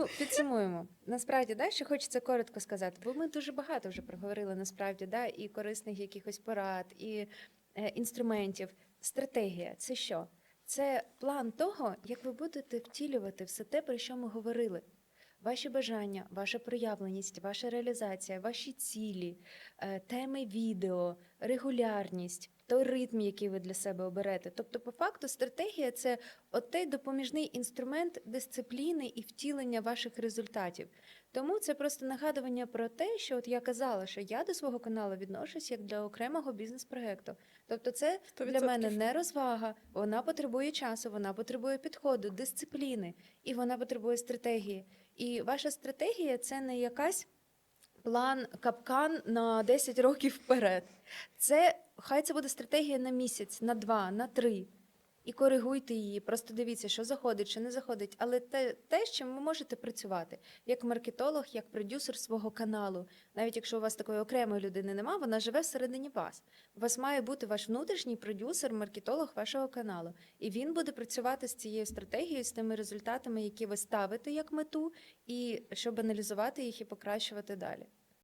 Ну, підсумуємо. Насправді, да, що хочеться коротко сказати, бо ми дуже багато вже проговорили насправді, да, і корисних якихось порад, і е, інструментів. Стратегія це що? Це план того, як ви будете втілювати все те, про що ми говорили. Ваші бажання, ваша проявленість, ваша реалізація, ваші цілі, е, теми відео, регулярність, той ритм, який ви для себе оберете. Тобто, по факту, стратегія це отей допоміжний інструмент дисципліни і втілення ваших результатів. Тому це просто нагадування про те, що от я казала, що я до свого каналу відношусь як до окремого бізнес-проекту. Тобто, це для 100%. мене не розвага, вона потребує часу, вона потребує підходу, дисципліни, і вона потребує стратегії. І ваша стратегія це не якась план капкан на 10 років вперед. Це хай це буде стратегія на місяць, на два, на три. І коригуйте її. Просто дивіться, що заходить, що не заходить. Але те, те, з чим ви можете працювати як маркетолог, як продюсер свого каналу. Навіть якщо у вас такої окремої людини нема, вона живе всередині вас. У вас має бути ваш внутрішній продюсер, маркетолог вашого каналу. І він буде працювати з цією стратегією, з тими результатами, які ви ставите як мету, і щоб аналізувати їх і покращувати далі.